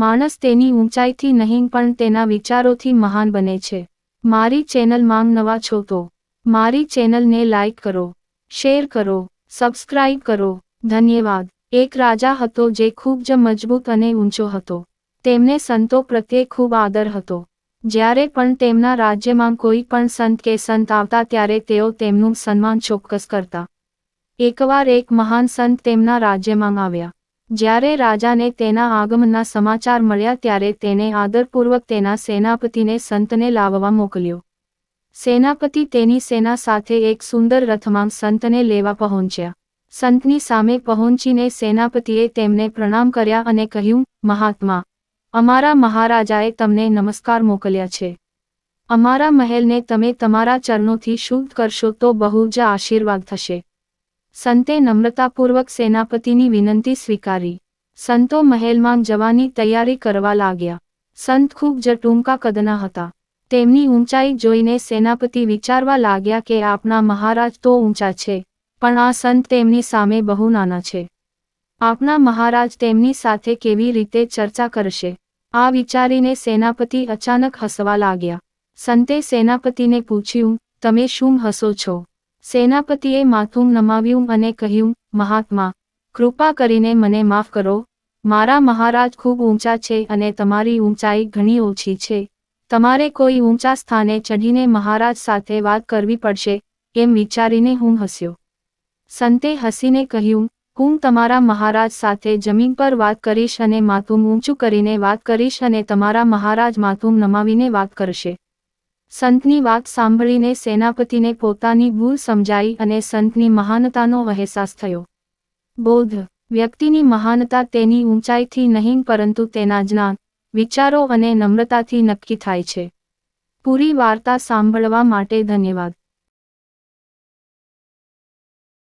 માણસ તેની ઊંચાઈથી નહીં પણ તેના વિચારોથી મહાન બને છે. મારી ચેનલમાં નવા છો તો મારી ચેનલને લાઇક કરો, શેર કરો, સબસ્ક્રાઇબ કરો. ધન્યવાદ. એક રાજા હતો જે ખૂબ જ મજબૂત અને ઊંચો હતો. તેમને સંતો પ્રત્યે ખૂબ આદર હતો. જ્યારે પણ તેમના રાજ્યમાં કોઈ પણ સંત કે સંત આવતા ત્યારે તેઓ તેમનું સન્માન ચોક્કસ કરતા. એકવાર એક મહાન સંત તેમના રાજ્યમાં આવ્યા. જ્યારે રાજાને તેના આગમનના સમાચાર મળ્યા ત્યારે તેને આદરપૂર્વક તેના સેનાપતિને સંતને લાવવા મોકલ્યો. સેનાપતિ તેની સેના સાથે એક સુંદર રથમાં સંતને લેવા પહોંચ્યા. સંતની સામે પહોંચીને સેનાપતિએ તેમને પ્રણામ કર્યા અને કહ્યું, મહાત્મા, અમારા મહારાજાએ તમને નમસ્કાર મોકલ્યા છે. અમારા મહેલને તમે તમારા ચરણોથી શુદ્ધ કરશો તો બહુ જ આશીર્વાદ થશે. સંતે નમ્રતાપૂર્વક સેનાપતિની વિનંતી સ્વીકારી. સંતો મહેલમાં જવાની તૈયારી કરવા લાગ્યા. સંત ખૂબ જ ટૂંકા કદના હતા. તેમની ઊંચાઈ જોઈને સેનાપતિ વિચારવા લાગ્યા કે આપના મહારાજ તો ઊંચા છે, પણ આ સંત તેમની સામે બહુ નાના છે. આપના મહારાજ તેમની સાથે કેવી રીતે ચર્ચા કરશે? આ વિચારીને સેનાપતિ અચાનક હસવા લાગ્યા. સંતે સેનાપતિને પૂછ્યું, તમે શું હસો છો? સેનાપતિએ માથું નમાવ્યું અને કહ્યું, મહાત્મા, કૃપા કરીને મને માફ કરો. મારા મહારાજ ખૂબ ઊંચા છે અને તમારી ઊંચાઈ ઘણી ઓછી છે. તમારે કોઈ ઊંચા સ્થાને ચઢીને મહારાજ સાથે વાત કરવી પડશે, એમ વિચારીને હું હસ્યો. સંતે હસીને કહ્યું, હું તમારા મહારાજ સાથે જમીન પર વાત કરીશ અને માથું ઊંચું કરીને વાત કરીશ અને તમારા મહારાજ માથું નમાવીને વાત કરશે. સંતની વાત સાંભળીને સેનાપતિને પોતાની ભૂલ સમજાઈ અને સંતની મહાનતાનો અહેસાસ થયો. બોધ. વ્યક્તિની મહાનતા તેની ઊંચાઈથી નહીં પરંતુ તેના જ્ઞાન, વિચારો અને નમ્રતાથી નક્કી થાય છે. પૂરી વાર્તા સાંભળવા માટે ધન્યવાદ.